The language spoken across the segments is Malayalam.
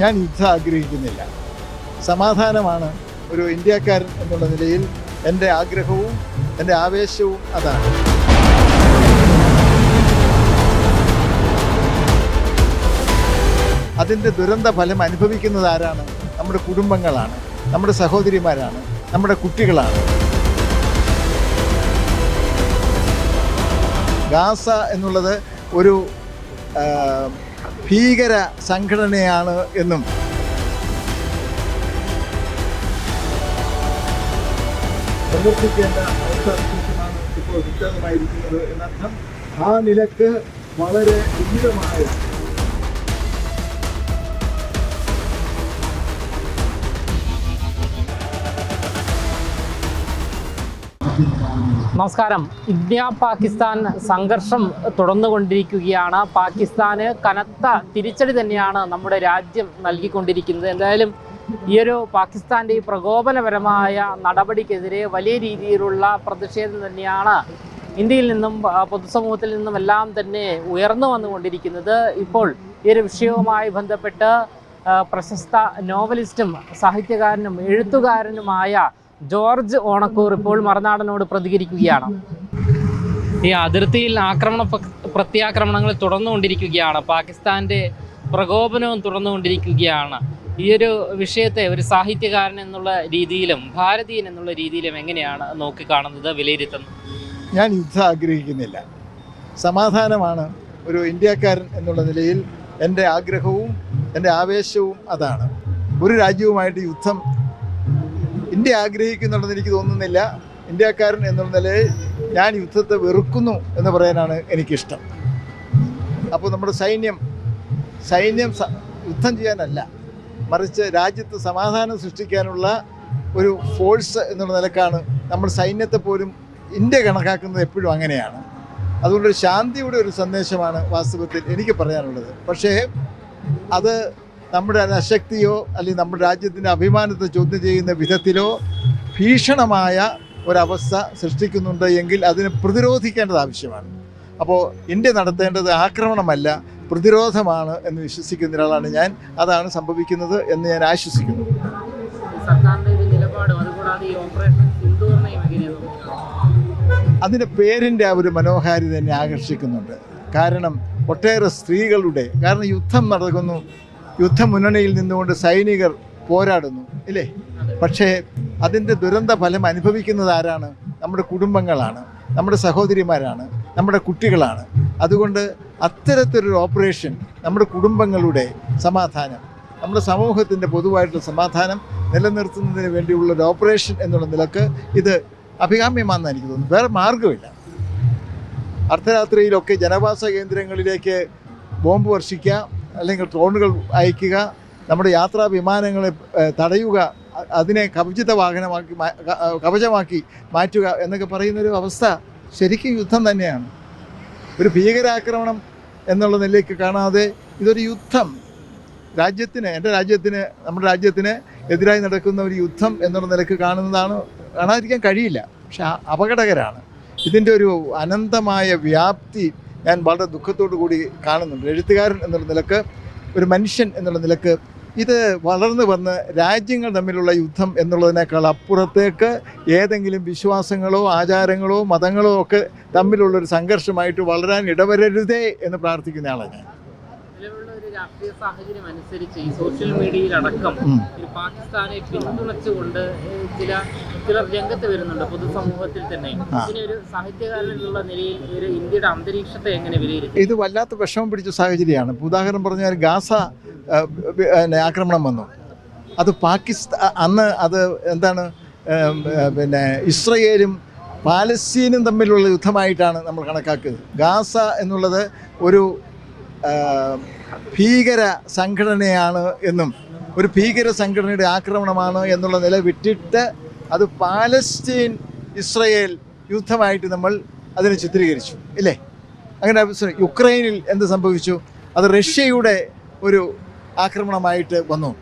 ഞാൻ യുദ്ധം ആഗ്രഹിക്കുന്നില്ല. സമാധാനമാണ് ഒരു ഇന്ത്യക്കാരൻ എന്നുള്ള നിലയിൽ എന്റെ ആഗ്രഹവും എന്റെ ആവേശവും അതാണ്. അതിന്റെ ദുരന്ത ഫലം അനുഭവിക്കുന്നത് ആരാണ്? നമ്മുടെ കുടുംബങ്ങളാണ് നമ്മുടെ സഹോദരിമാരാണ് നമ്മുടെ കുട്ടികളാണ്. ഗാസ എന്നുള്ളത് ഒരു ഭീകര സംഘടനയാണ് എന്നും. ഇപ്പോൾ വ്യക്തമായിരിക്കുന്നത് എന്നർത്ഥം ആ നിലയ്ക്ക് വളരെ ഉന്നതമായ നമസ്കാരം. ഇന്ത്യ പാകിസ്ഥാൻ സംഘർഷം തുടർന്നുകൊണ്ടിരിക്കുകയാണ്. പാകിസ്ഥാന് കനത്ത തിരിച്ചടി തന്നെയാണ് നമ്മുടെ രാജ്യം നൽകിക്കൊണ്ടിരിക്കുന്നത്. എന്തായാലും ഈ ഒരു പാകിസ്ഥാന്റെ ഈ പ്രകോപനപരമായ നടപടിക്കെതിരെ വലിയ രീതിയിലുള്ള പ്രതിഷേധം തന്നെയാണ് ഇന്ത്യയിൽ നിന്നും പൊതുസമൂഹത്തിൽ നിന്നും എല്ലാം തന്നെ ഉയർന്നു വന്നുകൊണ്ടിരിക്കുന്നത്. ഇപ്പോൾ ഈ ഒരു വിഷയവുമായി ബന്ധപ്പെട്ട് പ്രശസ്ത നോവലിസ്റ്റും സാഹിത്യകാരനും എഴുത്തുകാരനുമായ ജോർജ് ഓണക്കൂർ ഇപ്പോൾ മറുനാടനോട് പ്രതികരിക്കുകയാണ്. ഈ അതിർത്തിയിൽ ആക്രമണ പ്ര- പ്രത്യാക്രമണങ്ങൾ തുടർന്നുകൊണ്ടിരിക്കുകയാണ്. പാകിസ്ഥാന്റെ പ്രകോപനവും തുടർന്നുകൊണ്ടിരിക്കുകയാണ്. ഈ ഒരു വിഷയത്തെ ഒരു സാഹിത്യകാരൻ എന്നുള്ള രീതിയിലും ഭാരതീയൻ എന്നുള്ള രീതിയിലും എങ്ങനെയാണ് നോക്കിക്കാണുന്നത് വിലയിരുത്തുന്നത്? ഞാൻ യുദ്ധം ആഗ്രഹിക്കുന്നില്ല. സമാധാനമാണ് ഒരു ഇന്ത്യക്കാരൻ എന്നുള്ള നിലയിൽ എന്റെ ആഗ്രഹവും എന്റെ ആവേശവും അതാണ്. ഒരു രാജ്യവുമായിട്ട് യുദ്ധം ഇന്ത്യ ആഗ്രഹിക്കുന്നുണ്ടെന്ന് എനിക്ക് തോന്നുന്നില്ല. ഇന്ത്യക്കാരൻ എന്നുള്ള നിലയിൽ ഞാൻ യുദ്ധത്തെ വെറുക്കുന്നു എന്ന് പറയാനാണ് എനിക്കിഷ്ടം. അപ്പോൾ നമ്മുടെ സൈന്യം സൈന്യം യുദ്ധം ചെയ്യാനല്ല മറിച്ച് രാജ്യത്ത് സമാധാനം സൃഷ്ടിക്കാനുള്ള ഒരു ഫോഴ്സ് എന്നുള്ള നിലക്കാണ് നമ്മൾ സൈന്യത്തെ പോലും ഇന്ത്യ കണക്കാക്കുന്നത് എപ്പോഴും അങ്ങനെയാണ്. അതുകൊണ്ട് ശാന്തിയുടെ ഒരു സന്ദേശമാണ് വാസ്തവത്തിൽ എനിക്ക് പറയാനുള്ളത്. പക്ഷേ അത് നമ്മുടെ അശക്തിയോ അല്ലെങ്കിൽ നമ്മുടെ രാജ്യത്തിന്റെ അഭിമാനത്തെ ചോദ്യം ചെയ്യുന്ന വിധത്തിലോ ഭീഷണമായ ഒരവസ്ഥ സൃഷ്ടിക്കുന്നുണ്ട് എങ്കിൽ അതിനെ പ്രതിരോധിക്കേണ്ടത് ആവശ്യമാണ്. അപ്പോൾ ഇന്ത്യ നടത്തേണ്ടത് ആക്രമണമല്ല പ്രതിരോധമാണ് എന്ന് വിശ്വസിക്കുന്ന ഒരാളാണ് ഞാൻ. അതാണ് സംഭവിക്കുന്നത് എന്ന് ഞാൻ ആശ്വസിക്കുന്നു. അതിന്റെ പേരിന്റെ ആ ഒരു മനോഹാരിത എന്നെ ആകർഷിക്കുന്നുണ്ട്. കാരണം ഒട്ടേറെ സ്ത്രീകളുടെ കാരണം യുദ്ധം നടക്കുന്നു യുദ്ധമുന്നണിയിൽ നിന്നുകൊണ്ട് സൈനികർ പോരാടുന്നു ഇല്ലേ? പക്ഷേ അതിന്റെ ദുരന്ത ഫലം അനുഭവിക്കുന്നത് ആരാണ്? നമ്മുടെ കുടുംബങ്ങളാണ് നമ്മുടെ സഹോദരിമാരാണ് നമ്മുടെ കുട്ടികളാണ്. അതുകൊണ്ട് അത്തരത്തിലൊരു ഓപ്പറേഷൻ നമ്മുടെ കുടുംബങ്ങളുടെ സമാധാനം നമ്മുടെ സമൂഹത്തിന്റെ പൊതുവായിട്ടുള്ള സമാധാനം നിലനിർത്തുന്നതിന് വേണ്ടിയുള്ള ഒരു ഓപ്പറേഷൻ എന്നുള്ള നിലയ്ക്ക് ഇത് അഭികാമ്യമാണെന്ന് എനിക്ക് തോന്നുന്നു വേറെ മാർഗമില്ല അർദ്ധരാത്രിയിലൊക്കെ ജനവാസ കേന്ദ്രങ്ങളിലേക്ക് ബോംബ് വർഷിക്കുക അല്ലെങ്കിൽ ഡ്രോണുകൾ അയക്കുക നമ്മുടെ യാത്രാ വിമാനങ്ങളെ തടയുക അതിനെ കവചിത വാഹനമാക്കി കവചമാക്കി മാറ്റുക എന്നൊക്കെ പറയുന്നൊരു അവസ്ഥ ശരിക്കും യുദ്ധം തന്നെയാണ്. ഒരു ഭീകരാക്രമണം എന്നുള്ള നിലയ്ക്ക് കാണാതെ ഇതൊരു യുദ്ധം. രാജ്യത്തിന് എന്റെ രാജ്യത്തിന് നമ്മുടെ രാജ്യത്തിന് എതിരായി നടക്കുന്ന ഒരു യുദ്ധം എന്നുള്ള നിലയ്ക്ക് കാണുന്നതാണ് കാണാതിരിക്കാൻ കഴിയില്ല. പക്ഷെ അപകടകരമാണ് ഇതിന്റെ ഒരു അനന്തമായ വ്യാപ്തി ഞാൻ വളരെ ദുഃഖത്തോടു കൂടി കാണുന്നുണ്ട്. എഴുത്തുകാരൻ എന്നുള്ള നിലയ്ക്ക് ഒരു മനുഷ്യൻ എന്നുള്ള നിലയ്ക്ക് ഇത് വളർന്നു വന്ന് രാജ്യങ്ങൾ തമ്മിലുള്ള യുദ്ധം എന്നുള്ളതിനേക്കാൾ അപ്പുറത്തേക്ക് ഏതെങ്കിലും വിശ്വാസങ്ങളോ ആചാരങ്ങളോ മതങ്ങളോ ഒക്കെ തമ്മിലുള്ളൊരു സംഘർഷമായിട്ട് വളരാൻ ഇടവരരുതേ എന്ന് പ്രാർത്ഥിക്കുന്ന ആളാണ് ഞാൻ. രാഷ്ട്രീയ സാഹചര്യം അനുസരിച്ച് ഈ സോഷ്യൽ മീഡിയയിലടക്കം അടക്കം പാകിസ്ഥാനെ പിന്തുണച്ചുകൊണ്ട് ചില ചിലർ രംഗത്ത് വരുന്നുണ്ട് പൊതുസമൂഹത്തിൽ തന്നെ. ആ. ഇതിനെ ഒരു സാഹിത്യകാരൻ എന്നുള്ള നിലയിൽ ഒരു ഇന്ത്യയുടെ അന്തരീക്ഷത്തെ എങ്ങനെ വിലയിരുത്തും? ഇത് വല്ലാത്ത വിഷമം പിടിച്ച സാഹചര്യമാണ്. ഉദാഹരണം പറഞ്ഞാൽ ഗാസ ആക്രമണം വന്നു. അത് പാകിസ്ഥാൻ അന്ന് അത് എന്താണ് പിന്നെ ഇസ്രയേലും പാലസ്തീനും തമ്മിലുള്ള യുദ്ധമായിട്ടാണ് നമ്മൾ കണക്കാക്കുന്നത്. ഗാസ എന്നുള്ളത് ഒരു ഭീകര സംഘടനയാണ് എന്നും ഒരു ഭീകര സംഘടനയുടെ ആക്രമണമാണ് എന്നുള്ള നില വിട്ടിട്ട് അത് പാലസ്തീൻ ഇസ്രയേൽ യുദ്ധമായിട്ട് നമ്മൾ അതിനെ ചിത്രീകരിച്ചു ഇല്ലേ? അങ്ങനെ യുക്രൈനിൽ എന്ത് സംഭവിച്ചു? അത് റഷ്യയുടെ ഒരു ആക്രമണമായിട്ട് വന്നു.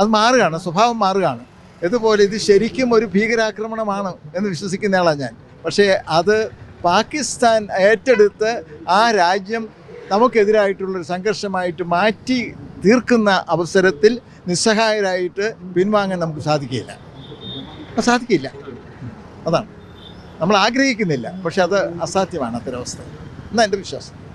അത് മാറുകയാണ് സ്വഭാവം മാറുകയാണ്. ഇതുപോലെ ഇത് ശരിക്കും ഒരു ഭീകരാക്രമണമാണ് എന്ന് വിശ്വസിക്കുന്നയാളാണ് ഞാൻ. പക്ഷേ അത് പാകിസ്ഥാൻ ഏറ്റെടുത്ത് ആ രാജ്യം നമുക്കെതിരായിട്ടുള്ളൊരു സംഘർഷമായിട്ട് മാറ്റി തീർക്കുന്ന അവസരത്തിൽ നിസ്സഹായരായിട്ട് പിൻവാങ്ങാൻ നമുക്ക് സാധിക്കില്ല സാധിക്കില്ല അതാണ്. നമ്മൾ ആഗ്രഹിക്കുന്നില്ല. പക്ഷെ അത് അസാധ്യമാണ് അത്തരവസ്ഥ എന്നാണ് എന്റെ വിശ്വാസം?